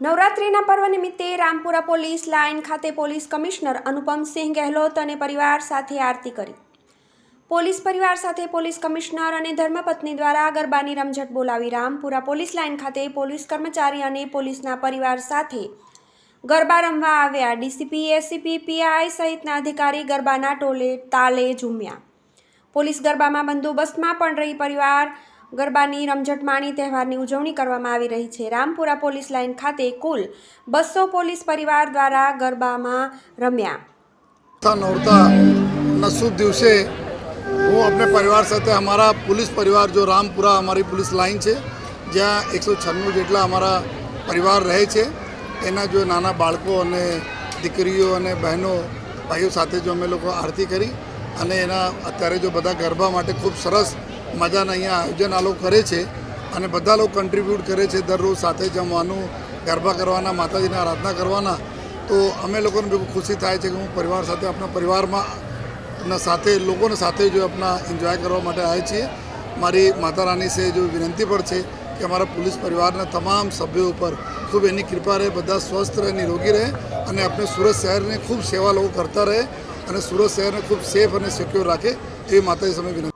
નવરાત્રિના પર્વ નિમિત્તે રામપુરા પોલીસ લાઇન ખાતે પોલીસ કમિશનર અનુપમસિંહ ગહેલોત અને પરિવાર સાથે આરતી કરી. પોલીસ પરિવાર સાથે પોલીસ કમિશનર અને ધર્મપત્ની દ્વારા ગરબાની રમઝટ બોલાવી રામપુરા પોલીસ લાઇન ખાતે પોલીસ કર્મચારી અને પોલીસના પરિવાર સાથે ગરબા રમવા આવ્યા. ડીસીપી, એસીપી, પીઆઈ સહિતના અધિકારી ગરબાના ટોલે તાલે ઝૂમ્યા. પોલીસ ગરબામાં બંદોબસ્તમાં પણ રહી પરિવાર ગરબાની રમઝટ માણી તહેવારની ઉજવણી કરવામાં આવી રહી છે. રામપુરા પોલીસ લાઇન ખાતે કુલ બસો પોલીસ પરિવાર દ્વારા ગરબામાં રમ્યા. નોરતા શુભ દિવસે હું આપણે પરિવાર સાથે અમારા પોલીસ પરિવાર જો રામપુરા અમારી પોલીસ લાઇન છે, જ્યાં એકસો છન્નું જેટલા અમારા પરિવાર રહે છે, એના જો નાના બાળકો અને દીકરીઓ અને બહેનો, ભાઈઓ સાથે જો અમે લોકો આરતી કરી અને એના અત્યારે જો બધા ગરબા માટે ખૂબ સરસ મજાના અહીંયા આયોજન આ લોકો કરે છે અને બધા લોકો કન્ટ્રીબ્યુટ કરે છે દરરોજ સાથે જમવાનું, ગરબા કરવાના, માતાજીને આરાધના કરવાના. તો અમે લોકોને બિલકુલ ખુશી થાય છે કે હું પરિવાર સાથે, આપણા પરિવારમાં સાથે, લોકોને સાથે જો આપણા એન્જોય કરવા માટે આવ્યા છીએ. મારી માતા રાની સે જો વિનંતી પણ છે કે અમારા પોલીસ પરિવારના તમામ સભ્યો ઉપર ખૂબ એની કૃપા રહે, બધા સ્વસ્થ રહે, નિરોગી રહે અને આપણે સુરત શહેરને ખૂબ સેવા લોકો કરતા રહે અને સુરત શહેરને ખૂબ સેફ અને સિક્યોર રાખે એવી માતાજી સમય વિનંતી